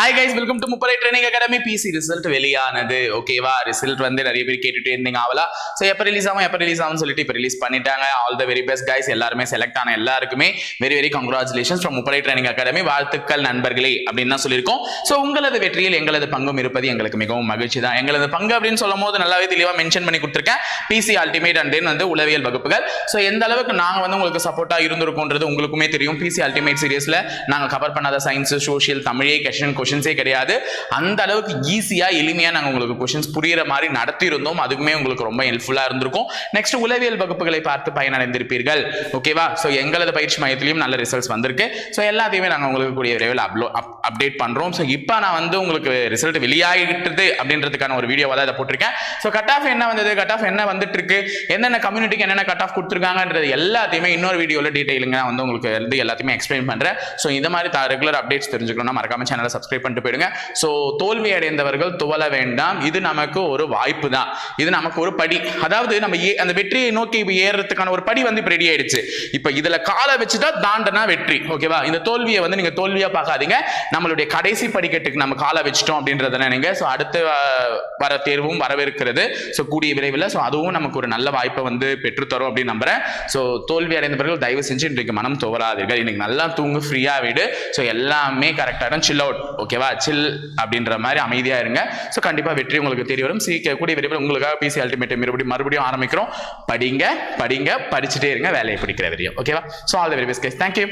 Hi guys welcome to Mupparai training academy PC result வெளியானது. ஓகேவா result வந்து நிறைய பேர் கேட்டுட்டு இருந்தீங்க ஆவலா ஸோ எப்போ ரிலீஸ் ஆகும் எப்போ ரிலீஸ் ஆகும் சொல்லிட்டு இப்போ ரிலீஸ் பண்ணிட்டாங்க. All the very best guys எல்லாருமே செலக்ட் ஆன எல்லாருக்குமே very very congratulations from Mupparai training academy வாழ்த்துக்கள் நண்பர்களே அப்படின்னு தான் சொல்லியிருக்கோம். ஸோ உங்களது வெற்றியில் எங்களது பங்கும் இருப்பது எங்களுக்கு மிகவும் மகிழ்ச்சி தான். எங்களது பங்கு அப்படின்னு சொல்லும் போது நல்லாவே தெளிவாக மென்ஷன் பண்ணி கொடுத்துருக்கேன். பிசி அல்டிமேட் அண்ட் தென் வந்து உளவியல் வகுப்புகள். ஸோ எந்த அளவுக்கு நாங்கள் வந்து உங்களுக்கு சப்போர்ட்டாக இருந்திருக்கோன்றது உங்களுக்குமே தெரியும். பிசி அல்டிமேட் சீரியஸில் நாங்கள் கவர் பண்ணாத சயின்ஸ் சோஷியல் தமிழே கொஷின் கொஷின்ஸே கிடையாது. அந்த அளவுக்கு ஈஸியாக எளிமையாக நாங்கள் உங்களுக்கு கொஷின்ஸ் புரிகிற மாதிரி நடத்தியிருந்தோம். அதுக்குமே உங்களுக்கு ரொம்ப ஹெல்ப்ஃபுல்லாக இருந்திருக்கும். நெக்ஸ்ட் உளவியல் வகுப்புகளை பார்த்து பயனடைந்திருப்பீர்கள். ஓகேவா ஸோ எங்களது பயிற்சி மையத்திலையும் நல்ல ரிசல்ட்ஸ் வந்திருக்கு. ஸோ எல்லாத்தையுமே நாங்கள் உங்களுக்கு கூடிய விரைவில் அப்லோ அப்டேட் பண்ணுறோம் ஸோ இப்போ நான் வந்து உங்களுக்கு ரிசல்ட் வெளியாகிட்டது அப்படின்றதுக்கான ஒரு வீடியோவாக தான் இதை போட்டிருக்கேன். ஸோ கட் ஆஃப் என்ன வந்தது? கட் ஆஃப் என்ன வந்துட்டு இருக்கு என்னென்ன கம்யூனிட்டிக்கு என்னென்ன கட் ஆஃப் கொடுத்துருக்காங்கன்றது எல்லாத்தையுமே இன்னொரு வீடியோவில் டீட்டெயிலுங்க நான் வந்து உங்களுக்கு வந்து எல்லாத்தையுமே எக்ஸ்பிளைன் பண்ணுறேன் ஸோ இந்த மாதிரி ரெகுலர் அப்டேட்ஸ் தெரிஞ்சுக்கணும்னா மறக்காம சேனலை சப்ஸ்கிரைப் பண்ணிட்டு போயிடுங்க. ஸோ தோல்வி அடைந்தவர்கள் துவல வேண்டாம். இது நமக்கு ஒரு வாய்ப்பு தான். இது நமக்கு ஒரு படி. அதாவது நம்ம ஏ- அந்த வெற்றியை நோக்கி ஏறுறதுக்கான ஒரு படி வந்து இப்போ ரெடி ஆயிடுச்சு. இப்போ இதில் காலை வச்சுட்டா தாண்டனா வெற்றி. ஓகேவா இந்த தோல்வியை வந்து நீங்கள் தோல்வியா பார்க்காதீங்க. நம்மளுடைய கடைசி படிக்கட்டுக்கு நம்ம காலை வச்சிட்டோம் அப்படின்றத நினைங்க. ஸோ அடுத்து வர தேர்வும் வரவிருக்கிறது ஸோ கூடிய விரைவில். ஸோ அதுவும் நமக்கு ஒரு நல்ல வாய்ப்பை வந்து பெற்றுத்தரும் அப்படின்னு நம்புறேன். ஸோ தோல்வி அடைந்தவர்கள் தயவு செஞ்சு இன்றைக்கு மனம் துவராதீர்கள். இன்னைக்கு நல்லா தூங்கு ஃப்ரீயாக விடு. ஸோ எல்லாமே கரெக்டாக சில் அவுட் ஓகேவா சில் அப்படின்ற மாதிரி அமைதியாக இருங்க. ஸோ கண்டிப்பாக வெற்றி உங்களுக்கு தெரிய வரும். சீக்கிரம் கூடிய விரைவில் உங்களுக்காக பிசி அல்டிமேட் மறுபடியும் மறுபடியும் ஆரம்பிக்கிறோம். படிங்க படிங்க படிச்சுட்டே இருங்க. வேலையை பிடிக்கிற வரையும். ஓகேவா so all the very best thank you